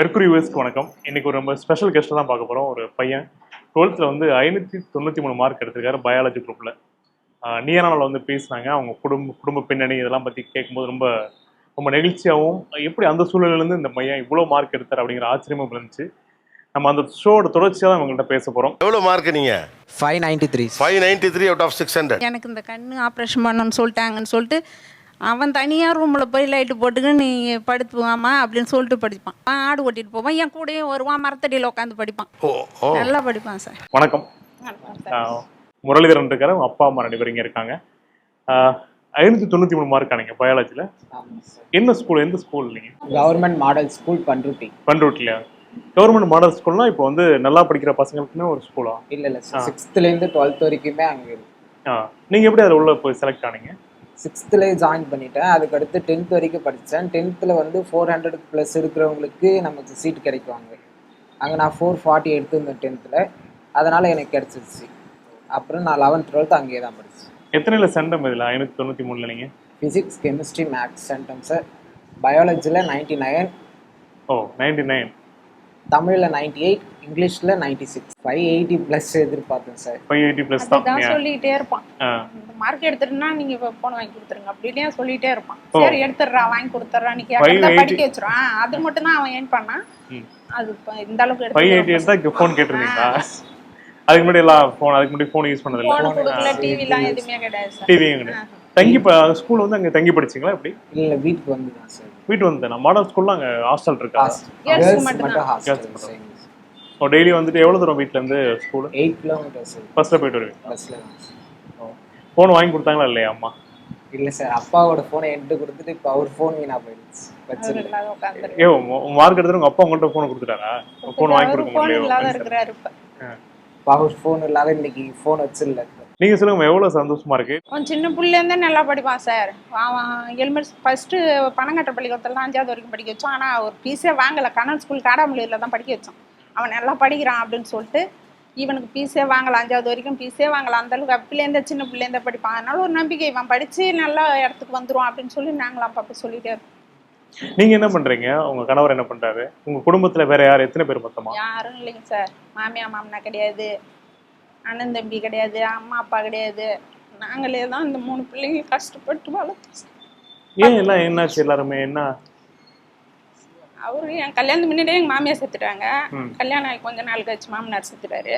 Mercury யூஎஸ்க்கு வணக்கம். இன்னைக்கு ஒரு ரொம்ப ஸ்பெஷல் கெஸ்ட் தான் பார்க்க போகிறோம் ஒரு பையன். டுவெல்த்தில் வந்து ஐநூற்றி தொண்ணூற்றி மூணு மார்க் எடுத்திருக்காரு பயாலஜி குரூப்பில் நியரானில் வந்து பேசினாங்க. அவங்க குடும்ப குடும்ப பின்னணி இதெல்லாம் பற்றி கேட்கும்போது ரொம்ப ரொம்ப நெகிழ்ச்சியாகவும் எப்படி அந்த சூழ்நிலையிலேருந்து இந்த பையன் இவ்வளோ மார்க் எடுத்தார் அப்படிங்கிற ஆச்சரியமும் இருந்துச்சு நம்ம அந்த ஷோட தொடர்ச்சியாக தான் இவங்கள்ட்ட பேச போகிறோம் எவ்வளோ மார்க் நீங்க? Five ninety three five ninety three out of six hundred எனக்கு இந்த கண்ணு ஆப்ரேஷன் பண்ணணும்னு சொல்லிட்டாங்கன்னு சொல்லிட்டு அவன் தனியாக ரூமில் போய் லைட்டு போட்டுக்கு நீ படுத்துவாமா அப்படின்னு சொல்லிட்டு படிப்பான். அவன் ஆடு ஓட்டிட்டு போவான். என் கூடயே வருவான் மரத்தடியில் உட்காந்து படிப்பான். நல்லா படிப்பான் சார். வணக்கம். முரளிதரன் இருக்காரு. அப்பா அம்மா ரெண்டு பேரும் இங்கே இருக்காங்க. ஐநூற்றி தொண்ணூற்றி மூணு மார்க் ஆனீங்க பயாலஜியில் என்ன ஸ்கூல் எந்த ஸ்கூல் நீங்கள் கவர்மெண்ட் மாடல் ஸ்கூல் பண்ருட்டி பண்ருட்டிலையா? கவர்மெண்ட் மாடல் ஸ்கூல்னா இப்போ வந்து நல்லா படிக்கிற பசங்களுக்குன்னு ஒரு ஸ்கூலா இல்ல இல்ல சிக்ஸ்த்லேருந்து டுவெல்த் வரைக்குமே அங்கே ஆ. நீங்கள் எப்படி அதில் உள்ள போய் செலக்ட் ஆனீங்க? சிக்ஸ்த்துலேயே ஜாயின் பண்ணிட்டேன். அதுக்கடுத்து டென்த் வரைக்கும் படித்தேன் டென்த்தில் வந்து ஃபோர் ஹண்ட்ரட் ப்ளஸ் இருக்கிறவங்களுக்கு நமக்கு சீட் கிடைக்குவாங்க. அங்கே நான் ஃபோர் ஃபார்ட்டி எடுத்திருந்தேன் டென்த்தில் அதனால் எனக்கு கிடச்சிருச்சு. அப்புறம் நான் லெவன்த் டுவெல்த் அங்கேயே தான் படித்தேன் எத்தனையில் சென்டம் இதில்? ஐநூற்றி தொண்ணூற்றி மூணில் நீங்கள் ஃபிசிக்ஸ் கெமிஸ்ட்ரி மேக்ஸ் சென்டம்ஸு பயாலஜியில் நைன்ட்டி நைன் ஓ நைன்டி நைன் தமிழில் நைன்ட்டி எயிட் இங்கிலீஷில் ninety six five eighty plus எதிர்பார்த்தேன் சார். ஃபைவ் எயிட்டி ப்ளஸ் தான். சொல்லிட்டே இருப்பான். மார்க் எடுத்துட்டுனா நீங்க போன் வாங்கி கொடுத்துருங்க. அப்படின்னே சொல்லிட்டே இருப்பான். சரி எடுத்துடுறா வாங்கி கொடுத்துட்றா நீ படிக்க வச்சிரும் அது மட்டும் தான் அவன் ஏன் பண்ணான். அது இந்த அளவுக்கு ஃபைவ் எயிட்டி எடுத்து எடுத்தால் ஃபோன் கேட்டிருந்தீங்களா? அதுக்கு முன்னாடி எல்லாம் ஃபோன் அதுக்கு முன்னாடி ஃபோன் யூஸ் பண்ணதில்ல. போன் கொடுக்கல டிவிலாம் எதுவுமே கிடையாது சார். டிவி கிடையாது. தங்கி ஸ்கூல் வந்து அங்கே தங்கி படிச்சிங்களா எப்படி? இல்லை வீட்டுக்கு வந்து தான் சார். வீட்டு வந்து நான் மாடல் ஸ்கூல்ல அங்கே ஹாஸ்டல் இருக்கா. ஓ டெய்லி வந்துட்டு எவ்வளோ தூரம் வீட்டிலேருந்து ஸ்கூலு எயிட் கிலோமீட்டர்ஸ் பஸ்ஸில் போயிட்டு வருவீங்க சார் ஃபோன் வாங்கி கொடுத்தாங்களா இல்லையா அம்மா? இல்லை சார் அப்பாவோட ஃபோனை என்கிட்ட கொடுத்துட்டு இப்போ அவர் ஃபோன் வீணா போயிடுச்சு. ஏ மார்க் எடுத்துட்டு உங்க அப்பா உங்கள்கிட்ட ஃபோன் கொடுத்துட்டாரா? ஃபோன் வாங்கி கொடுக்க போன் முடியல இருக்கிறாரு இப்ப. இப்போ அவர் ஃபோன் இல்லாத இன்னைக்கு ஃபோன் வச்சிடல நீங்க சொல்லுங்க எவ்வளவு சந்தோஷமா இருக்கு? அவன் சின்ன புள்ளைலேருந்தே நல்லா படிப்பான் சார் அவன் எலிமெண்ட்ஸ் ஃபர்ஸ்ட்டு பணங்கட்ட பள்ளிக்கூடத்தில் தான் அஞ்சாவது வரைக்கும் படிக்க வச்சோம் ஆனால் ஒரு ஃபீஸே வாங்கலை. கண்ணன் ஸ்கூல் காடாமலையில் தான் படிக்க வச்சோம் அவன் நல்லா படிக்கிறான் அப்படின்னு சொல்லிட்டு இவனுக்கு ஃபீஸே வாங்கலை. அஞ்சாவது வரைக்கும் ஃபீஸே வாங்கலை. அந்த அளவுக்கு அப்பிலேருந்தே சின்ன பிள்ளைலேருந்தே படிப்பான். அதனால ஒரு நம்பிக்கை இவன் படித்து நல்ல இடத்துக்கு வந்துருவான் அப்படின்னு சொல்லி நாங்களும் அப்பப்போ சொல்லிட்டே இருப்போம் நீங்க என்ன பண்றீங்க? உங்க கணவர் என்ன பண்றாரு? உங்க குடும்பத்துல வேற யார் எத்தனை பேர் மொத்தமா? யாரும் இல்லைங்க சார் மாமியா மாமனா கிடையாது. அண்ணன் தம்பி கிடையாது அம்மா அப்பா கிடையாது. நாங்களே தான் இந்த மூணு பிள்ளைங்க கஷ்டப்பட்டு வளர்த்தோம். ஏன் எல்லாம் என்னாச்சு எல்லாருமே? என்ன? அவரு என் கல்யாணத்துக்கு முன்னாடியே எங்கள் மாமியார் செத்துட்டாங்க. கல்யாணம் ஆகி கொஞ்ச நாள் கழிச்சு மாமனார் செத்துட்டாரு.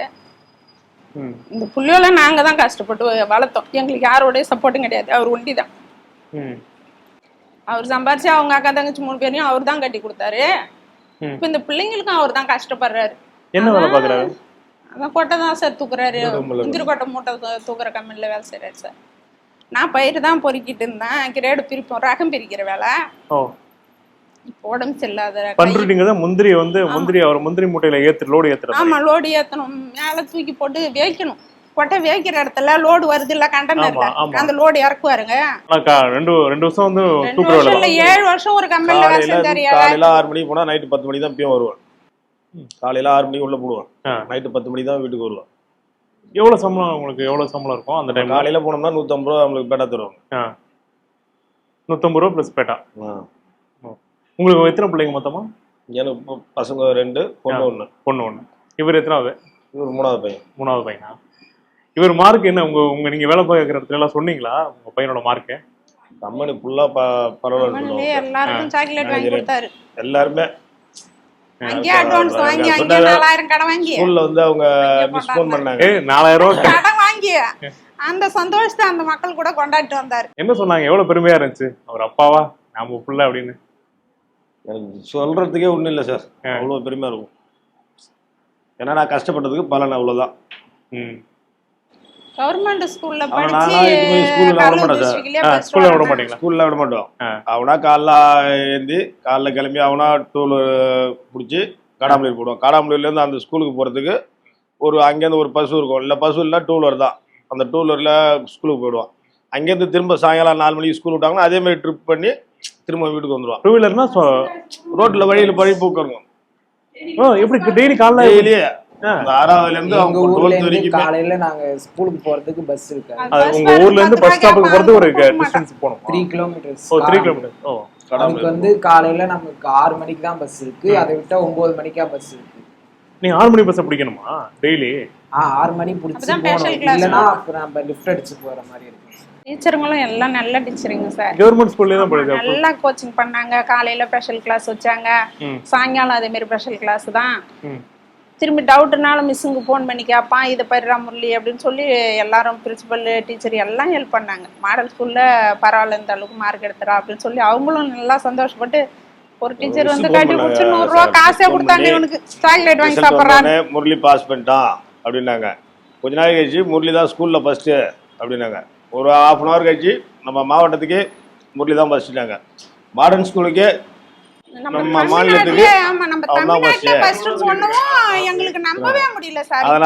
இந்த புள்ளியோல நாங்கள் தான் கஷ்டப்பட்டு வளர்த்தோம். எங்களுக்கு யாரோடைய சப்போர்ட்டும் கிடையாது. அவர் ஒண்டி தான். அவர் சம்பாரிச்சு அவங்க அக்கா தங்கச்சி மூணு பேரையும் அவர் தான் கட்டி கொடுத்தாரு. இப்போ இந்த பிள்ளைங்களுக்கும் அவர் தான் கஷ்டப்படுறாரு. என்ன வேலை பாக்குறாரு? அதான் கொட்டை தான் சார் தூக்குறாரு. முந்திரி கொட்டை மூட்டை தூக்குற கம்பெனியில் வேலை செய்கிறாரு சார். நான் பயிர் தான் பொறுக்கிட்டு இருந்தேன். கிரேடு பிரிப்போம். ரகம் பிரிக்கிற வேலை. இப்போ உடம்பு சரியில்லாத கை- பண்ருட்டீங்க முந்திரி வந்து முந்திரி அவர் முந்திரி மூட்டையில ஏத்து லோடு ஏத்துறது ஆமா லோடு ஏத்தணும். மேல தூக்கி போட்டு வேய்க்கணும். கொட்டை வேய்க்கிற இடத்துல லோடு வருது இல்ல ஆமா. அந்த லோடு இறக்குவாருங்க. ரெண்டு ரெண்டு வருஷம் வந்து தான். ஏழு வருஷம் ஒரு கம்பெனில வேலை செஞ்சாரு. காலையில ஆறு மணிக்கு போனா நைட்டு பத்து மணிக்கு தான் இப்பயும் வருவேன். காலையில ஆறு மணிக்கு உள்ள போடுவேன். நைட்டு பத்து மணிக்கு தான் வீட்டுக்கு வருவேன். எவ்வளவு சம்பளம் உங்களுக்கு? எவ்வளவு சம்பளம் இருக்கும் அந்த டைம்ல காலையில போனோம்னா நூத்தம்பது ரூபா நம்மளுக்கு பேட்டா தருவாங்க. நூத்தம்பது ரூபா பிளஸ் பேட்டா? ஆ. உங்களுக்கு எத்தனை பிள்ளைங்க மொத்தமா? எனக்கு பசங்க ரெண்டு பொண்ணு ஒண்ணு. பொண்ணு ஒண்ணு. இவர் எத்தனாவது? இவர் மூணாவது பையன். மூணாவது பையனா? இவர் மார்க் என்ன? உங்க உங்க நீங்க வேலை பார்க்குற இடத்துல எல்லாம் சொன்னீங்களா? உங்க பையனோட மார்க்கு கம்பெனி ஃபுல்லா ப பரவாயில்ல எல்லாருமே. அங்கேயே அட்வான்ஸ் வாங்கி அங்கேயே சொன்னதை நாலாயிரம் கடன் வாங்கி ஸ்கூல்ல வந்து அவங்க மிஸ். ஃபோன் பண்ணாங்க. நாலாயிரம் ரூபா கடன் வாங்கி அந்த சந்தோஷத்தை அந்த மக்கள் கூட கொண்டாடிட்டு வந்தாரு. என்ன சொன்னாங்க? எவ்வளவு பெருமையா இருந்துச்சு? அவர் அப்பாவா? நாம புள்ள அப்படின்னு. எனக்கு சொல்றதுக்கே ஒண்ணும் இல்லை சார். அவ்வளவு பெருமையா இருக்கும். ஏன்னா நான் கஷ்டப்பட்டதுக்கு பலன் அவ்வளவுதான். ம். கவர்மெண்ட் ஸ்கூல்ல படிச்சு விட first ஸ்கூல்ல விட. மாட்டீங்களா ஸ்கூல்ல விட மாட்டோம். அவனா காலைல ஏந்தி காலைல கிளம்பி அவனா டூல் பிடிச்சி காடாமலூர் போடுவான் காடாமலூர்லேருந்து அந்த ஸ்கூலுக்கு போகிறதுக்கு ஒரு அங்கேருந்து ஒரு பஸ் இருக்கும். இல்லை பஸ் இல்லை டூ வீலர் தான். அந்த டூ வீலரில் ஸ்கூலுக்கு போயிடுவான் அங்கேருந்து திரும்ப சாயங்காலம் நாலு மணிக்கு ஸ்கூல் விட்டாங்கன்னா அதே மாதிரி ட்ரிப் பண்ணி திரும்ப வீட்டுக்கு வந்துடுவான் டூ வீலர்னா ரோட்டில் வழியில் பழி பூக்கணும் ஓ எப்படி டெய்லி காலைல டெய்லியே ஆ. அந்த ஆறாவதுலேருந்து எங்க அவங்க ஊர்ல டுவெல்த் இருந்து வரைக்குமே காலையில நாங்க ஸ்கூலுக்கு போறதுக்கு பஸ் இருக்காது அது உங்க ஊர்ல இருந்து பஸ் ஸ்டாப்புக்கு போறது ஒரு. Distance three kilometres oh three kilometre oh அதுக்கு கடாமலூர் வந்து காலையில நமக்கு ஆறு மணிக்கு தான் பஸ் இருக்கு. அதை விட்டா ஒன்பது மணிக்கா பஸ் இருக்கு. நீங்க ஆறு மணி பஸ்ஸை பிடிக்கணுமா? டெய்லி? ஆ ஆறு மணி பிடிச்சி போகணும். இல்லைன்னா நம்ம லிஃப்ட் அடிச்சு போற மாதிரி இருக்கும். டீச்சருங்களும் எல்லாம் நல்ல டீச்சருங்க சார் கவர்மெண்ட் ஸ்கூல்லே தான் நல்லா கோச்சிங் பண்ணாங்க. காலையில ஸ்பெஷல் கிளாஸ் வச்சாங்க. சாயங்காலம் அதே மாதிரி ஸ்பெஷல் கிளாஸ் தான். திரும்பி டவுட்னாலும் மிஸ்ஸுங்க ஃபோன் பண்ணி கேட்பான் இதை பரிரா முரளி அப்படின்னு சொல்லி எல்லாரும் பிரின்சிபல் டீச்சர் எல்லாம் ஹெல்ப் பண்ணாங்க. மாடல் ஸ்கூல்ல பரவாயில்ல இந்த அளவுக்கு மார்க் எடுத்துறா அப்படின்னு சொல்லி அவங்களும் நல்லா சந்தோஷப்பட்டு ஒரு டீச்சர் வந்து கட்டி பிடிச்சி நூறுரூவா காசே கொடுத்தாங்க இவனுக்கு. சாக்லேட் வாங்கி சாப்பிட்றாங்க முரளி பாஸ் பண்ணிட்டான் அப்படின்னாங்க. கொஞ்ச நாள் கழிச்சு முரளி தான் ஸ்கூலில் ஃபஸ்ட்டு அப்படின்னாங்க. ஒரு ஹாஃப் அன் ஹவர் கழிச்சு நம்ம மாவட்டத்துக்கு முரளி தான் ஃபஸ்ட்டுட்டாங்க மாடர்ன் ஸ்கூலுக்கே நம்ம மாநிலத்துக்கு நான் இப்படி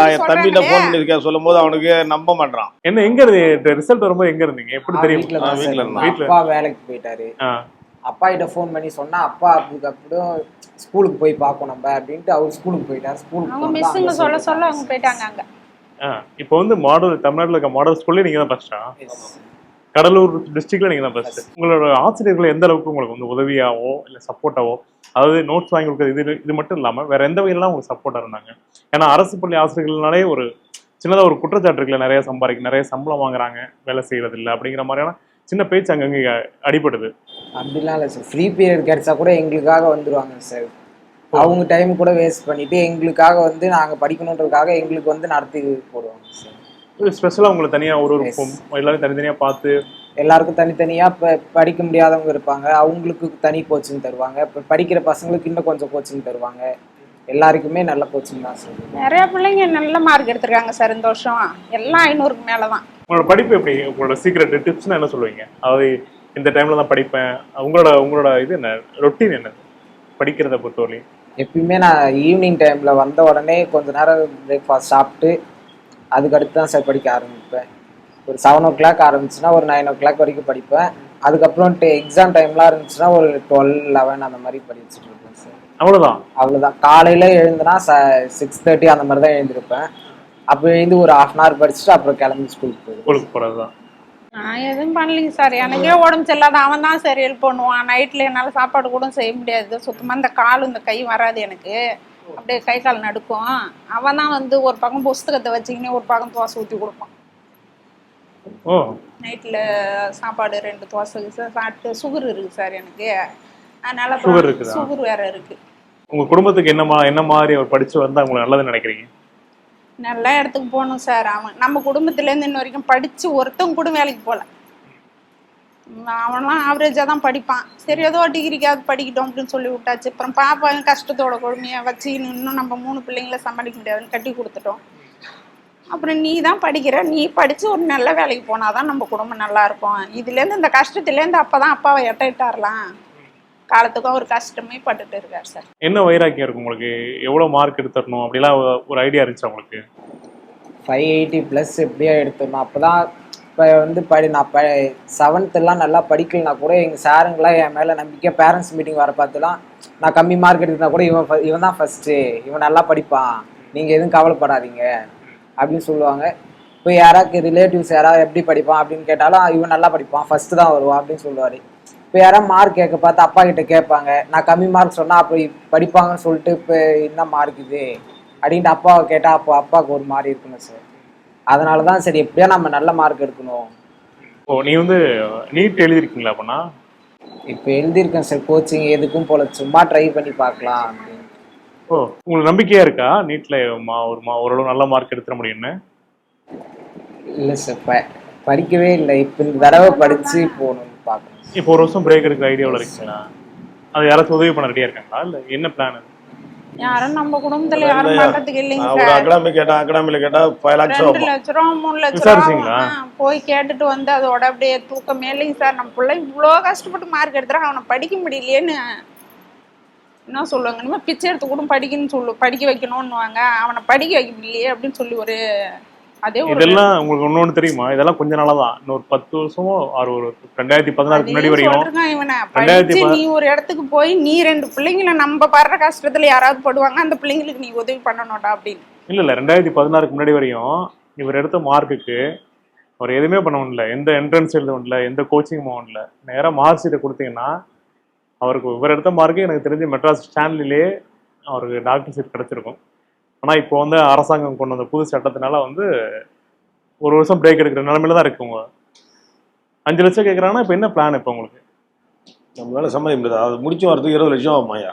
என் தம்பிகிட்ட சொல்றாங்களே. ஃபோன் பண்ணியிருக்கேன் சொல்லும் போது அவனுக்கு நம்ப மாட்டான் என்ன எங்க இருந்து ரிசல்ட் வரும்போது எங்க இருந்தீங்க எப்படி தெரியும் வீட்ல இருந்தா. அப்பா வேலைக்கு போயிட்டாரு. அப்பா கிட்ட ஃபோன் பண்ணி சொன்னா அப்பா ஸ்கூலுக்கு போய் பார்க்கணும் நம்ம அப்படின்ட்டு அவர் ஸ்கூலுக்கு போயிட்டார் ஸ்கூலுக்கு போனா சொல்ல சொல்ல. அவங்க போயிட்டாங்க அங்க. இப்போ வந்து மாடல் தமிழ்நாட்டுல இருக்க மாடல் ஸ்கூல்லே நீங்க தான் ஃபர்ஸ்டா. கடலூர் டிஸ்ட்ரிக்ட்ல நீங்க தான் ஃபர்ஸ்ட் உங்களோட ஆசிரியர்கள் எந்த அளவுக்கு உங்களுக்கு வந்து உதவியாவோ இல்ல சப்போர்ட்டாவோ அதாவது நோட்ஸ் வாங்கி கொடுக்குறது இது இது மட்டும் இல்லாம வேற எந்த வகையிலாம் உங்களுக்கு சப்போர்ட்டா இருந்தாங்க? ஏன்னா அரசு பள்ளி ஆசிரியர்கள்னாலே ஒரு சின்னதா ஒரு குற்றச்சாட்டு இருக்குல்ல நிறைய சம்பாதிக்க நிறைய சம்பளம் வாங்குறாங்க வேலை செய்யறது இல்ல அப்படிங்கிற மாதிரியான சின்ன பேச்சு அங்கங்க அடிபடுது. அப்படிலாம் இல்லை சார் ஃப்ரீ பீரியட் கிடைச்சா கூட எங்களுக்காக வந்துருவாங்க சார் அவங்க டைம் கூட வேஸ்ட் பண்ணிட்டு எங்களுக்காக வந்து நாங்க படிக்கணுன்றதுக்காக எங்களுக்கு வந்து நடத்தி போடுவாங்க சார் ஸ்பெஷலா உங்களை தனியா ஒரு ஒரு எல்லாரும் தனித்தனியா பார்த்து எல்லாருக்கும் தனித்தனியா இப்போ படிக்க முடியாதவங்க இருப்பாங்க. அவங்களுக்கு தனி கோச்சிங் தருவாங்க. இப்போ படிக்கிற பசங்களுக்கு இன்னும் கொஞ்சம் கோச்சிங் தருவாங்க. எல்லாருக்குமே நல்ல கோச்சிங் தான் சார். நிறைய பிள்ளைங்க நல்ல மார்க் எடுத்திருக்காங்க சார் இந்த வருஷம். எல்லாம் ஐநூறுக்கு மேல தான் உங்களோட படிப்பு எப்படி? உங்களோட சீக்ரெட் டிப்ஸ்னா என்ன சொல்லுவீங்க? அதாவது இந்த டைம்ல தான் படிப்பேன். உங்களோட உங்களோட இது என்ன? ரொட்டீன் என்ன? படிக்கிறத பொறுத்தவரையும் எப்பயுமே நான் ஈவினிங் டைம்ல வந்த உடனே கொஞ்ச நேரம் பிரேக்ஃபாஸ்ட் சாப்பிட்டு அதுக்கடுத்து தான் சார் படிக்க ஆரம்பிப்பேன். ஒரு செவன் ஓ கிளாக் ஆரம்பிச்சுன்னா ஒரு நைன் ஓ கிளாக் வரைக்கும் படிப்பேன். அதுக்கப்புறம் எக்ஸாம் டைம்லாம் இருந்துச்சுன்னா ஒரு டுவெல் லெவன் அந்த மாதிரி படிச்சுட்டு இருப்பேன் சார் அவ்வளவுதான்? அவ்வளோதான் காலையில் எழுந்துனா ச சிக்ஸ் தேர்ட்டி அந்த மாதிரி தான் எழுந்திருப்பேன். அப்போ எழுந்து ஒரு ஹாஃப் அன் ஹவர் படிச்சுட்டு அப்புறம் கிளம்பி ஸ்கூலுக்கு போறதுதான். நான் எதுவும் பண்ணலைங்க சார் எனக்கே உடம்பு சரியில்லாத அவன் தான் சரி ஹெல்ப் பண்ணுவான் நைட்டில் என்னால் சாப்பாடு கூட செய்ய முடியாது. சுத்தமாக இந்த கால் இந்த கை வராது எனக்கு. அப்படியே கை கால் நடுக்கும். அவன் தான் வந்து ஒரு பக்கம் புஸ்தகத்தை வச்சுக்கினே ஒரு பக்கம் தோசை ஊற்றி கொடுப்பான். நைட்டில் சாப்பாடு ரெண்டு தோசை சார். சாப்பிட்டு சுகர் இருக்குது சார் எனக்கு. அதனால? சுகர் வேற இருக்குது உங்க குடும்பத்துக்கு என்னமா என்ன மாதிரி அவர் படிச்சு வந்தா உங்களுக்கு நல்லதுன்னு நினைக்கிறீங்க? நல்ல இடத்துக்கு போகணும் சார் அவன். நம்ம குடும்பத்துலேருந்து இன்ன வரைக்கும் படித்து ஒருத்தவங்க கூட வேலைக்கு போகல. அவன்லாம் ஆவரேஜாக தான் படிப்பான். சரி ஏதோ டிகிரிக்காவது படிக்கட்டும் அப்படின்னு சொல்லி விட்டாச்சு. அப்புறம் பாப்பா கஷ்டத்தோட கொடுமையை வச்சு இன்னும் நம்ம மூணு பிள்ளைங்கள சமாளிக்க முடியாதுன்னு கட்டி கொடுத்துட்டோம். அப்புறம் நீ தான் படிக்கிற. நீ படித்து ஒரு நல்ல வேலைக்கு போனால் தான் நம்ம குடும்பம் நல்லா இருக்கும். இதுலேருந்து இந்த கஷ்டத்துலேருந்து அப்போ தான் அப்பாவை எட்டிட்டாரலாம் காலத்துக்கும் ஒரு கஷ்டமே பட்டுட்டு இருக்கார் சார். என்ன வைராக்கியம் இருக்கு உங்களுக்கு? எவ்வளவு மார்க் எடுத்துடணும்? அப்படிலாம் ஒரு- ஒரு ஐடியா இருந்துச்சு உங்களுக்கு? ஃபைவ் எயிட்டி ப்ளஸ் எப்படியா எடுத்துடணும். அப்போ தான் இப்போ வந்து படி நான் ப செவன்த்துலாம் நல்லா படிக்கலனா கூட எங்கள் சாருங்களாம் என் மேலே நம்பிக்கை பேரண்ட்ஸ் மீட்டிங் வர பார்த்துலாம் நான் கம்மி மார்க் எடுத்தா கூட இவன் இவன் தான் ஃபஸ்ட்டு இவன் நல்லா படிப்பான். நீங்கள் எதுவும் கவலைப்படாதீங்க. அப்படின்னு சொல்லுவாங்க. இப்போ யாராவது ரிலேட்டிவ்ஸ் யாராவது எப்படி படிப்பான் அப்படின்னு கேட்டாலும் இவன் நல்லா படிப்பான். ஃபஸ்ட்டு தான் வருவான். அப்படின்னு சொல்லுவார். இப்போ யாராவது மார்க் கேட்க பார்த்து அப்பா கிட்ட கேட்பாங்க. நான் கம்மி மார்க் சொன்னால் அப்படி படிப்பாங்கன்னு சொல்லிட்டு இப்போ என்ன மார்க் இது? அப்படின்ட்டு அப்பாவை கேட்டால் அப்போ அப்பாவுக்கு ஒரு மாதிரி இருக்குங்க சார் அதனால தான் சரி எப்படியா நம்ம நல்ல மார்க் எடுக்கணும். ஓ நீ வந்து நீட் எழுதிருக்கீங்களா அப்படின்னா இப்போ எழுதியிருக்கேன் சார் கோச்சிங் எதுக்கும் போல சும்மா ட்ரை பண்ணி பார்க்கலாம். ஓ உங்களுக்கு நம்பிக்கையா இருக்கா? நீட்ல மா ஒரு மா ஓரளவு நல்ல மார்க் எடுத்துட முடியும்னு? இல்லை சார் ப படிக்கவே இல்லை. இப்போ இந்த தடவை படித்து போகணும்னு பார்க்குறேன் இப்போ ஒரு வருஷம் பிரேக் எடுக்கிற ஐடியாவில் இருக்கீங்களா? அது யாராச்சும் உதவி பண்ண ரெடியா இருக்காங்களா? இல்ல என்ன பிளான் யாரும் நம்ம குடும்பத்தில் யாரும் இல்லையா? பண்ணுறதுக்கு இல்லைங்க ஒரு அகாடமி கேட்டேன் அகாடமியில் கேட்டால் ஃபைவ் லேக்ஸ் ரெண்டு லட்ச ரூபா மூணு லட்ச? ரூபா போய் கேட்டுட்டு வந்து அதோட அப்படியே தூக்கமே இல்லைங்க சார். நம்ம பிள்ளை இவ்வளோ கஷ்டப்பட்டு மார்க் எடுத்துறான் அவனை படிக்க முடியலையேன்னு என்ன சொல்லுவாங்க? இனிமேல் பிச்சை எடுத்து கூட படிக்கணும்னு சொல்லு படிக்க வைக்கணும்னுவாங்க. அவனை படிக்க வைக்க முடியலையே அப்படின்னு சொல்லி ஒரு அதே இதெல்லாம் உங்களுக்கு இன்னொன்னு தெரியுமா? இதெல்லாம் கொஞ்ச நாளா தான் இன்னொரு பத்து வருஷமோ ஆறு ஒரு ரெண்டாயிரத்தி பதினாறுக்கு முன்னாடி ப- நீ ஒரு இடத்துக்கு போய் நீ ரெண்டு பிள்ளைங்கள நம்ம படுற கஷ்டத்துல யாராவது படுவாங்க அந்த பிள்ளைங்களுக்கு நீ உதவி பண்ணணும்டா அப்படின்னு. இல்ல இல்ல. ரெண்டாயிரத்தி பதினாறுக்கு முன்னாடி வரையும் இவர் எடுத்த மார்க்குக்கு அவர் எதுவுமே பண்ண முடியல. எந்த என்ட்ரன்ஸ் எழுத முடியல எந்த கோச்சிங் போக முடியல. நேரா மார்க் ஷீட்டை கொடுத்தீங்கன்னா அவருக்கு இவர் எடுத்த மார்க்கு எனக்கு தெரிஞ்சு மெட்ராஸ் ஸ்டான்லிலேயே அவருக்கு டாக்டர் சீட் கிடைச்சிருக்கும். ஆனால் இப்போ வந்து அரசாங்கம் கொண்டு வந்த புது சட்டத்தினால வந்து ஒரு வருஷம் பிரேக் எடுக்கிற நிலமையில தான் இருக்கு உங்க அஞ்சு லட்சம் கேட்குறாங்கன்னா இப்போ என்ன பிளான் இப்போ உங்களுக்கு? நம்மளால சம்மதிக்க முடியாது. அது முடிச்சு வரதுக்கு இருபது லட்சம் ஆகுமாயா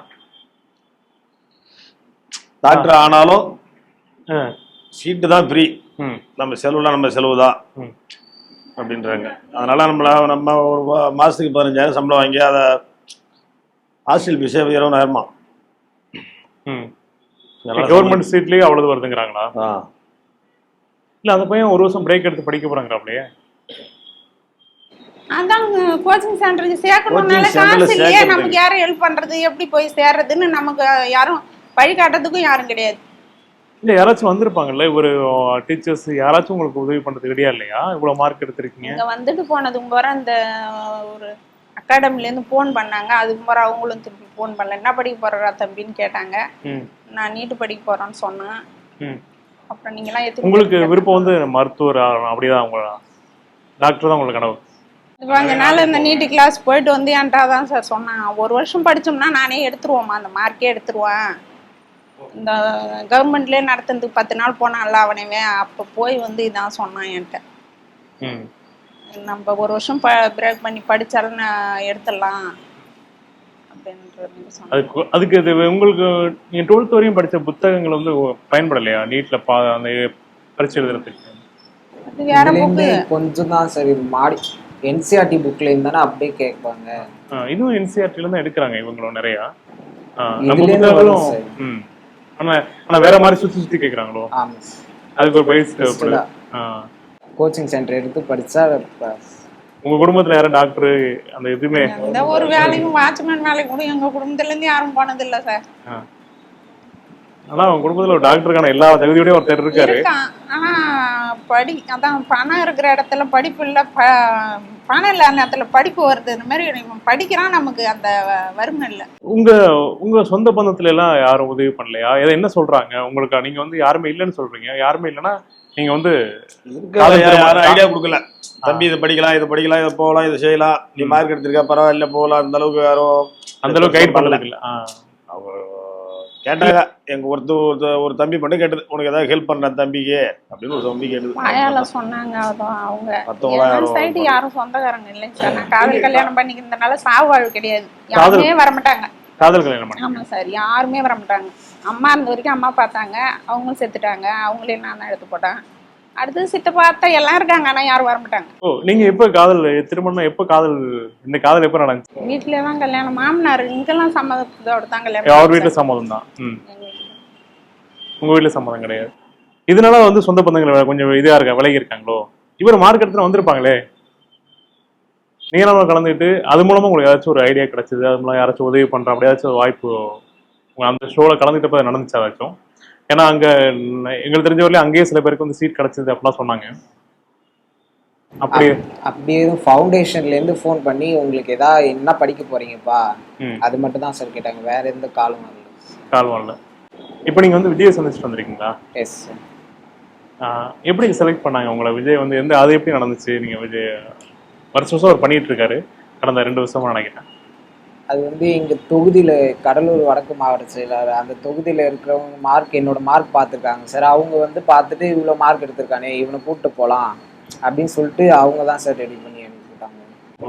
டாக்டர் ஆனாலும். சீட்டு தான் ஃப்ரீ நம்ம செலவுலாம் நம்ம செலவு தான். அப்படின்றாங்க. அதனால நம்மள நம்ம ஒரு மா- மாசத்துக்கு பதினஞ்சாயிரம் சம்பளம் வாங்கி அதை ஹாஸ்டல் ஃபீஸே இருபதாயிரமா ம். கவர்மெண்ட் சீட்லேயே அவ்வளவு வருதுங்கிறாங்களா? இல்லை அந்த பையன் ஒரு வருஷம் பிரேக் எடுத்து படிக்க போகிறாங்களாப்லையே அதான் கோச்சிங் சென்டருக்கு சேர்க்கணும்னால காசு இல்லையே. நமக்கு யாரும் ஹெல்ப் பண்றது? எப்படி போய் சேர்றதுன்னு நமக்கு யாரும் வழிகாட்டுறதுக்கும் யாரும் கிடையாது. இல்லை யாராச்சும் வந்திருப்பாங்கல்ல? ஒரு டீச்சர்ஸ் யாராச்சும் உங்களுக்கு உதவி பண்ணுறதுக்கு ரெடியா இல்லையா? இவ்வளோ மார்க் எடுத்திருக்கீங்க. வந்துட்டு போனதுக்கு போற அந்த ஒரு அகாடமில இருந்து ஃபோன் பண்ணாங்க. அதுக்கு போற அவங்களும் திருப்பி ஃபோன் பண்ணல. என்ன படிக்க போறா தம்பின்னு கேட்டாங்க. நான் நீட்டு படிக்க போறேன்னு சொன்னேன். அப்புறம் நீங்க எல்லாம் எத்தனை உங்களுக்கு விருப்பம் வந்து மருத்துவர் அப்படிதான் உங்க டாக்டர் தான் உங்களுக்கு கனவு. கொஞ்ச நாள் இந்த நீட்டு கிளாஸ் போயிட்டு வந்து என்கிட்ட தான் சார் சொன்னான் ஒரு வருஷம் படிச்சோம்னா நானே எடுத்துருவோம்மா. அந்த மார்க்கே எடுத்துருவேன். இந்த கவர்மெண்ட்லேயே நடத்துறதுக்கு பத்து நாள் போனான்ல அவனவே. அப்போ போய் வந்து இதான் சொன்னான் என்கிட்ட. நம்ம ஒரு வருஷம் ப பிரேக் பண்ணி படிச்சாலும் நான் எடுத்துடலாம் அதுக்கு இது உங்களுக்கு நீங்க டுவெல்த் வரையும் படிச்ச புத்தகங்கள் வந்து பயன்படலையா? நீட்ல பா அந்த பரிசு எழுதுறதுக்கு. அது வேற இதுலேருந்து புக்கு கொஞ்சம் தான் சார் இது மாடி என்சிஆர்டி புக்ல இருந்தானே அப்படியே கேட்பாங்க. இதுவும் என்சிஆர்டில தான் எடுக்கிறாங்க இவங்களும் நிறையா. நம்ம புத்தகங்களும் ஆனா ஆனா வேற மாதிரி சுத்தி சுத்தி கேக்குறாங்களோ ஆமா அதுக்கு ஒரு பயிற்சி தேவைப்படுது. கோச்சிங் சென்டர் எடுத்து படிச்சா உங்க குடும்பத்துல யாரும் டாக்டர் அந்த எதுவுமே? எந்த ஒரு வேலையும் வாட்ச்மேன் வேலைக்கு கூட எங்க குடும்பத்துல இருந்து யாரும் போனது இல்ல சார். ஆனா உங்க குடும்பத்துல ஒரு டாக்டருக்கான எல்லா தகுதியோடய ஒருத்தர் இருக்காரு. ஆனா படி அதான் பணம் இருக்கிற இடத்துல படிப்பு இல்ல ப பணம் இல்லாத நேரத்துல படிப்பு வருது. இந்த மாதிரி இவன் படிக்கிறான் நமக்கு அந்த வறுமை இல்ல. உங்க உங்க சொந்த பந்தத்துல எல்லாம் யாரும் உதவி பண்ணலையா? இதை என்ன சொல்றாங்க? உங்களுக்கு? நீங்க வந்து யாருமே இல்லைன்னு சொல்றீங்க. யாருமே இல்லைன்னா நீங்க வந்து ஐடியா கொடுக்கல. தம்பி இதை படிக்கலாம் இதை படிக்கலாம் இதை போகலாம் இதை செய்யலாம். நீ மார்க் எடுத்திருக்க பரவாயில்ல போகலாம். அந்த அளவுக்கு யாரும் அந்த அளவுக்கு கைட் பண்ணல. அவங்க கேட்டாங்க எங்க ஒருத்தர் ஒருத்தர் ஒரு தம்பி மட்டும் கேட்டது உனக்கு ஏதாவது ஹெல்ப் பண்றேன் தம்பிக்கு அப்படின்னு ஒரு தம்பி கேட்டது. சொன்னாங்க அதான் அவங்க. சைடு யாரும் சொந்தக்காரங்க இல்லைங்க சார். நான் காதல் கல்யாணம் பண்ணிக்கிறதுனால சாவு வாழ்வு கிடையாது. யாருமே வரமாட்டாங்க. காதல் கல்யாணம் பண்ணி. ஆமா சார் யாருமே வரமாட்டாங்க அம்மா இருந்த வரைக்கும் அம்மா பார்த்தாங்க அவங்களும் செத்துட்டாங்க அவங்களே நான் தான் எடுத்து போட்டேன். அடுத்து சித்தப்பா அத்தை எல்லாம் இருக்காங்க ஆனா யாரும் வரமாட்டாங்க ஓ நீங்க எப்ப காதல் திருமணம் எப்ப காதல் இந்த காதல் எப்ப நடந்துச்சு? வீட்டுல தான் கல்யாணம். மாமனார் இங்கெல்லாம் சம்மதத்தோட தான் கல்யாணம் அவர் வீட்டுல சம்மதம் தான். ம். உங்க வீட்டுல சம்மதம் கிடையாது. இதனால வந்து சொந்த பந்தங்கள் கொஞ்சம் இதா இருக்க? விலகி இருக்காங்களோ? இவர் மார்க் எடுத்துட்டு வந்திருப்பாங்களே? நீங்க நம்ம கலந்துக்கிட்டு அது மூலமா உங்களுக்கு ஏதாச்சும் ஒரு ஐடியா கிடைச்சது அது மூலம் யாராச்சும் உதவி பண்ற அப்படியாச்சும் வாய்ப்பு அந்த ஷோல கலந்துக்கிட்டப்ப நடந்துச்சு ஏதாச்சும்? ஏன்னா அங்க எங்களுக்கு தெரிஞ்ச வரையிலும் அங்கேயே சில பேருக்கு வந்து சீட் கிடைச்சது அப்படிலாம் சொன்னாங்க. அப்படி அப்படியே ஃபவுண்டேஷன்ல இருந்து ஃபோன் பண்ணி உங்களுக்கு ஏதாவது என்ன படிக்க போறீங்கப்பா. அது மட்டும் தான் சார் கேட்டாங்க. வேற எந்த காலும் வரல. கால் வரல. இப்போ நீங்க வந்து விஜய் சந்திச்சுட்டு வந்திருக்கீங்களா? எஸ் எப்படி செலக்ட் பண்ணாங்க உங்களை? விஜய் வந்து எந்த அது எப்படி நடந்துச்சு? நீங்க விஜய் வருஷம் வருஷம் அவர் பண்ணிட்டு இருக்காரு கடந்த ரெண்டு வருஷமா நினைக்கிறேன். அது வந்து எங்க தொகுதியில கடலூர் வடக்கு மாவட்ட செயலாளர் அந்த தொகுதியில இருக்கிறவங்க மார்க் என்னோட மார்க் பார்த்துருக்காங்க. சார் அவங்க வந்து பார்த்துட்டு இவ்வளோ மார்க் எடுத்திருக்கானே இவனை கூப்பிட்டு போகலாம் அப்படின்னு சொல்லிட்டு அவங்க தான் சார் ரெடி பண்ணி கொடுத்தாங்க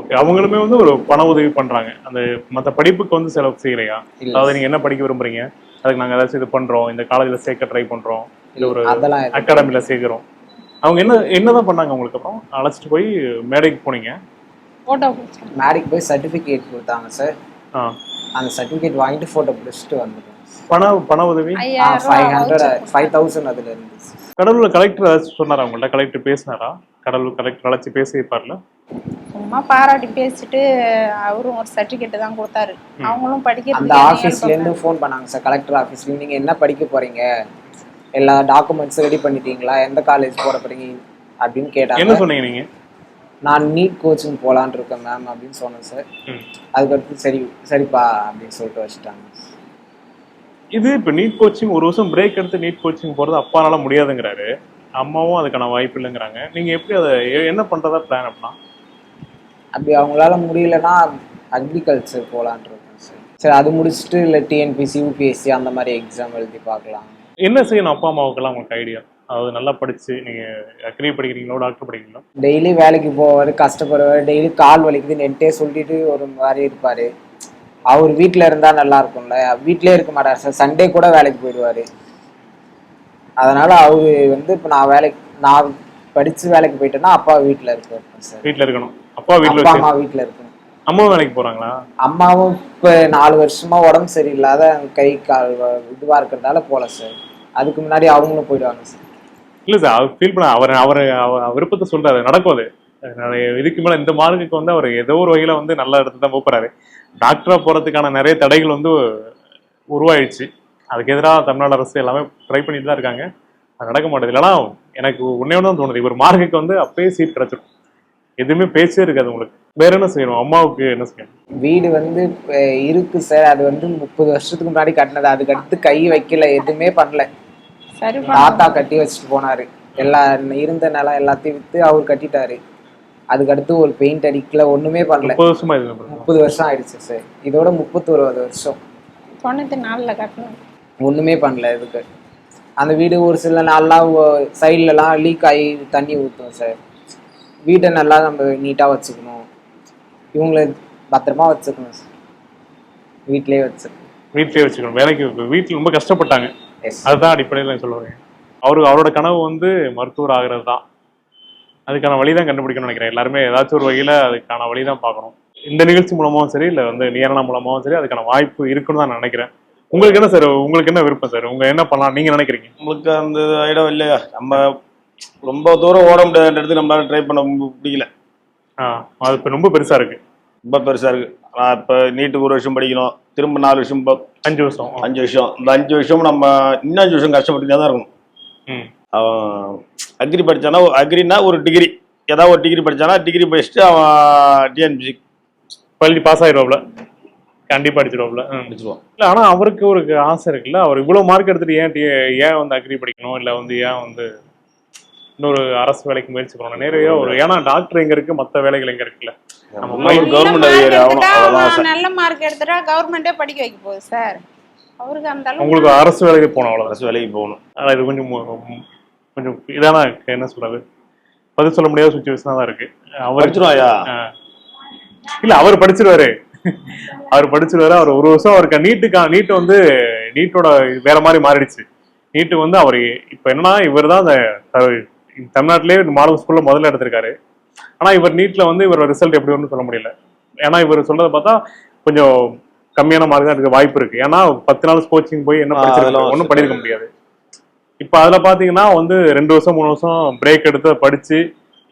ஓகே அவங்களுமே வந்து ஒரு பண உதவி பண்றாங்க. அந்த மற்ற படிப்புக்கு வந்து செலவு செய்யலையா? அதாவது நீங்க என்ன படிக்க விரும்புறீங்க? அதுக்கு நாங்க ஏதாச்சும் இது பண்றோம். இந்த காலேஜ்ல சேர்க்க ட்ரை பண்றோம். இல்ல ஒரு அதெல்லாம் அகாடமில சேர்க்கிறோம். அவங்க என்ன என்னதான் பண்ணாங்க உங்களுக்கு அப்புறம்? அழைச்சிட்டு போய் மேடைக்கு போனீங்க? போட்டோ பிடிச்சேன் மேரிக்கு போய் சர்டிஃபிகேட் கொடுத்தாங்க சார் ஆ. அந்த சர்டிஃபிகேட் வாங்கிட்டு ஃபோட்டோ பிடிச்சிட்டு வந்துட்டோம் பண பண உதவி? ஃபைவ் ஹண்ட்ரட் ஃபைவ் தௌசண்ட் அதுல இருந்துச்சு கடலூர்ல கலெக்டர் சொன்னாரா உங்கள்ட்ட? கலெக்டர் பேசினாரா? கடலூர் கலெக்டர் அழைச்சி பேசியிருப்பார்ல? சும்மா பாராட்டி பேசிட்டு அவரும் ஒரு சர்டிபிகேட் தான் கொடுத்தாரு. அவங்களும் அந்த படிக்கிறதுக்கு ஆஃபீஸ்ல இருந்து ஃபோன் பண்ணாங்க சார் கலெக்டர் ஆஃபீஸ்ல நீங்க என்ன படிக்க போறீங்க? எல்லா டாக்குமெண்ட்ஸும் ரெடி பண்ணிட்டீங்களா? எந்த காலேஜ் போற போறீங்க? அப்படின்னு என்ன கேட்டாங்க சொன்னீங்க நீங்க? நான் நீட் கோச்சிங் போலான்னு இருக்கேன் மேம் அப்படின்னு சொன்னேன் சார். அதுக்கடுத்து சரி சரிப்பா அப்படின்னு சொல்லிட்டு வச்சுட்டாங்க இது இப்ப நீட் கோச்சிங் ஒரு வருஷம் பிரேக் எடுத்து நீட் கோச்சிங் போறது அப்பானால முடியாதுங்கிறாரு. அம்மாவும் அதுக்கான வாய்ப்பு இல்லைங்கிறாங்க. நீங்க எப்படி அதை என்ன பண்றதா பிளான் அப்படின்னா? அப்படி அவங்களால முடியலன்னா அக்ரிகல்ச்சர் போகலான் இருக்கேன் சார் சரி அது முடிச்சுட்டு இல்லை டிஎன்பிசி யூபிஎஸ்சி அந்த மாதிரி எக்ஸாம் எழுதி பார்க்கலாம். என்ன செய்யணும் அப்பா அம்மாவுக்கெல்லாம் உங்களுக்கு ஐடியா அதாவது நல்லா படிச்சு நீங்க அக்ரி படிக்கிறீங்களோ டாக்டர் படிக்கிறீங்களோ? டெய்லி வேலைக்கு போவார் கஷ்டப்படுவார். டெய்லி கால் வலிக்குது நெட்டே சொல்லிட்டு ஒரு மாதிரி இருப்பார். அவர் வீட்டில் இருந்தால் நல்லா இருக்கும்ல. வீட்டிலே இருக்க மாட்டார் சார். சண்டே கூட வேலைக்கு போயிடுவார். அதனால அவரு வந்து இப்போ நான் வேலைக்கு நான் படித்து வேலைக்கு போயிட்டேன்னா அப்பா வீட்டில் இருப்பார் சார். வீட்ல இருக்கணும். அப்பா வீட்ல அப்பா அம்மா வீட்டில் இருக்கணும். அம்மா வேலைக்கு போறாங்களா? அம்மாவும் இப்போ நாலு வருஷமா உடம்பு சரியில்லாத கை கால் இதுவா இருக்கிறதால போல சார் அதுக்கு முன்னாடி அவங்களும் போயிடுவாங்க சார் இல்ல சார் அவர் ஃபீல் பண்ண அவர் அவர் விருப்பத்தை சொல்றாரு. நடக்கும் அது. இதுக்கு மேல இந்த மார்க்குக்கு வந்து அவர் ஏதோ ஒரு வகையில வந்து நல்ல இடத்துல தான் போறாரு. டாக்டரா போறதுக்கான நிறைய தடைகள் வந்து உருவாயிடுச்சு. அதுக்கு எதிராக தமிழ்நாடு அரசு எல்லாமே ட்ரை பண்ணிட்டு தான் இருக்காங்க. அது நடக்க மாட்டேது இல்லைன்னா எனக்கு ஒன்னே ஒன்று தான் தோணுது. இவர் மார்க்குக்கு வந்து அப்பயே சீட் கிடைச்சிடும் எதுவுமே பேச்சே இருக்காது உங்களுக்கு. வேற என்ன செய்யணும்? அம்மாவுக்கு என்ன செய்யணும்? வீடு வந்து இருக்கு சார். அது வந்து முப்பது வருஷத்துக்கு முன்னாடி கட்டினது. அதுக்கு அடுத்து கை வைக்கல. எதுவுமே பண்ணல. சரி தாத்தா கட்டி வச்சுட்டு போனாரு. எல்லா இருந்த நிலம் எல்லாத்தையும் வித்து அவர் கட்டிட்டாரு. அதுக்கு அடுத்து ஒரு பெயிண்ட் அடிக்கல. ஒண்ணுமே பண்ணல. முப்பது வருஷமா முப்பது ஆயிடுச்சு சார். இதோட முப்பத்தொருபது வருஷம். தொண்ணூற்றி நாலில் கட்டணும். ஒண்ணுமே பண்ணல இதுக்கு. அந்த வீடு ஒரு சில நாள்லாம் சைட்லலாம் லீக் ஆகி தண்ணி ஊற்றும் சார். வீட்டை நல்லா நம்ம நீட்டாக வச்சுக்கணும். இவங்கள பத்திரமா வச்சுக்கணும் சார் வீட்டிலேயே வச்சுக்கணும். வீட்லயே வச்சுக்கணும். வேலைக்கு வீட்டுல ரொம்ப கஷ்டப்பட்டாங்க. அதுதான் அடிப்படையில் சொல்ல வரேன். அவரு அவரோட கனவு வந்து மருத்துவர் ஆகிறது தான். அதுக்கான வழி தான் கண்டுபிடிக்கணும்னு நினைக்கிறேன். எல்லாருமே ஏதாச்சும் ஒரு வகையில அதுக்கான வழி தான் பார்க்கணும். இந்த நிகழ்ச்சி மூலமாவும் சரி இல்லை வந்து நியரணா மூலமாவும் சரி அதுக்கான வாய்ப்பு இருக்குன்னு தான் நான் நினைக்கிறேன். உங்களுக்கு என்ன சார் உங்களுக்கு என்ன விருப்பம் சார் உங்க என்ன பண்ணலாம்? நீங்க நினைக்கிறீங்க? நம்மளுக்கு அந்த இடம் இல்லையா? நம்ம ரொம்ப தூரம் ஓட முடியாத இடத்துக்கு நம்மளால ட்ரை பண்ண மு- பிடிக்கல ஆ அது இப்போ ரொம்ப பெருசா இருக்கு. ரொம்ப பெருசா இருக்கு. நான் இப்போ நீட்டுக்கு ஒரு வருஷம் படிக்கணும் திரும்ப நாலு வருஷம் அஞ்சு வருஷம் அஞ்சு வருஷம். இந்த அஞ்சு வருஷம் நம்ம இன்னும் அஞ்சு வருஷம் கஷ்டப்பட்டு தான் இருக்கணும். ம். அவன் அக்ரி படிச்சானா அக்ரினா ஒரு டிகிரி ஏதாவது ஒரு டிகிரி படிச்சானா டிகிரி படிச்சுட்டு அவன் டிஎன்பிசி பள்ளி பாஸ் ஆயிடுவாப்ல. கண்டிப்பா அடிச்சிடுவாப்ல. ம். படிச்சிருவான் இல்ல ஆனா அவருக்கு ஒரு ஆசை இருக்குல்ல. அவர் இவ்வளவு மார்க் எடுத்துட்டு ஏன் ஏன் வந்து அக்ரி படிக்கணும்? இல்ல வந்து ஏன் வந்து இன்னொரு அரசு வேலைக்கு முயற்சி பண்ணணும். நிறைய ஒரு ஏன்னா டாக்டர் எங்க இருக்கு மத்த வேலைகள் எங்க இருக்குல்ல? நல்ல மார்க் எடுத்துட்டா கவர்மெண்டே படிக்க வைக்க போகுது சார். அவருக்கு அந்த உங்களுக்கு அரசு வேலைக்கு போகணும் அவ்வளவுதான். அரசு வேலைக்கு போகணும். ஆனா இது கொஞ்சம் கொஞ்சம் இதான என்ன சொல்றது? பதில் சொல்ல முடியாத சுச்சுவேஷனா தான் இருக்கு. அவர் படிச்சிருவாயா? இல்ல அவர் படிச்சிருவாரு. அவர் படிச்சிருவாரு. அவர் ஒரு வருஷம் அவருக்கு நீட்டுக்கா நீட் வந்து நீட்டோட வேற மாதிரி மாறிடுச்சு. நீட்டு வந்து அவர் இப்ப என்னன்னா இவர் தான் அந்த தமிழ்நாட்டிலே மாடல் ஸ்கூல்ல முதல்ல எடுத்திருக்காரு. ஆனா இவர் நீட்ல வந்து இவர் ரிசல்ட் எப்படி வரும்னு சொல்ல முடியல. ஏன்னா இவர் சொல்றதை பார்த்தா கொஞ்சம் கம்மியான மார்க் தான் இருக்க வாய்ப்பு இருக்கு. ஏன்னா பத்து நாள் கோச்சிங் போய் என்ன ஆ, படிச்சிருக்க அதெல்லாம் ஒன்றும் பண்ணிருக்க முடியாது. இப்ப அதுல பாத்தீங்கன்னா வந்து ரெண்டு வருஷம் மூணு வருஷம் பிரேக் எடுத்து படிச்சு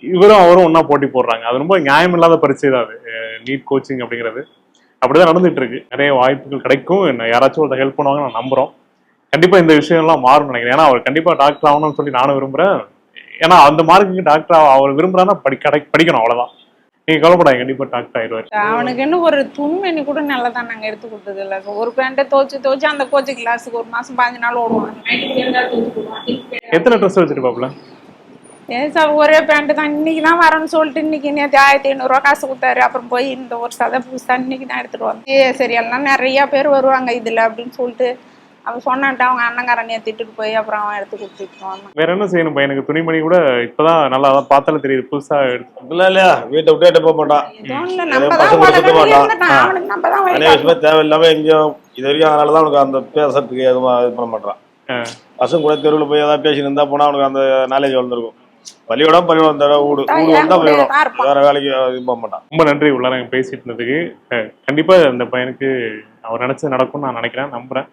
இவரும் அவரும் ஒண்ணா போட்டி போடுறாங்க. அது ரொம்ப நியாயம் இல்லாத பரிச்சை தான் அது. நீட் கோச்சிங் அப்படிங்கிறது. அப்படிதான் நடந்துட்டு இருக்கு. நிறைய வாய்ப்புகள் கிடைக்கும். என்ன யாராச்சும் ஒருத்தர் ஹெல்ப் பண்ணுவாங்க நான் நம்புறோம். கண்டிப்பா இந்த விஷயம்லாம் மாறும் நினைக்கிறேன். ஏன்னா அவர் கண்டிப்பா டாக்டர் ஆகணும்னு சொல்லி நானும் விரும்புறேன். ஏன்னா அந்த மார்க்குக்கு டாக்டர் அவர் விரும்புறான்னா படி படிக்கணும் அவ்வளவுதான். நீங்க கவலைப்படாங்க கண்டிப்பா டாக்டர் ஆயிடுவாரு. அவனுக்கு இன்னும் ஒரு துணிமணி கூட நல்லா தான் நாங்கள் எடுத்து கொடுத்தது இல்லை ஒரு பேண்ட்டை துவச்சி துவச்சி அந்த கோச்சிங் கிளாஸுக்கு ஒரு மாசம் பாஞ்சு நாள் ஓடுவான். எத்தனை ட்ரெஸ் வச்சுட்டு பாப்புல ஏன் சார் ஒரே பேண்ட்டு தான். இன்னைக்கு தான் வரேன்னு சொல்லிட்டு இன்னைக்கு நேற்று ஆயிரத்தி ஐநூறுரூவா காசு கொடுத்தாரு. அப்புறம் போய் இந்த ஒரு சதை புதுசா இன்னைக்கு தான் எடுத்துட்டு வந்தேன். சரி எல்லாம் நிறைய பேர் வருவாங்க இதுல அப்படின்னு சொல்லிட்டு அவன் சொன்னான்ட்டு அவங்க அண்ணங்காரனையை திட்டுட்டு போய் அப்புறம் அவன் எடுத்து கொடுத்துட்டு வேற என்ன செய்யணும் பையனுக்கு துணிமணி கூட இப்பதான் நல்லா அதான் பார்த்தாலும் தெரியுது புதுசா எடுத்து அப்படிலாம் இல்லையா? வீட்டை விட்டு எட்ட போக மாட்டான். இல்லை தான் தான் தேவையில்லாம எங்கேயோ இது வரைக்கும் அதனால தான் அவனுக்கு அந்த பேசுறதுக்கு எதுவும் இது பண்ண மாட்டான். பசங்க கூட தெருவில் போய் ஏதாவது பேசிட்டு இருந்தா போனா அவனுக்கு அந்த நாலேஜ் வளர்ந்துருக்கும். பள்ளியோடம் பள்ளியோடம் தட ஊடு தான் ஊடு வந்தா பள்ளியோடம் தான். வேற வேலைக்கு இது பண்ண மாட்டான். ரொம்ப நன்றி உள்ள நாங்கள் பேசிட்டு இருந்ததுக்கு. கண்டிப்பா அந்த பையனுக்கு அவர் நினைச்சது நடக்கும்னு நான் நினைக்கிறேன் நம்புறேன்.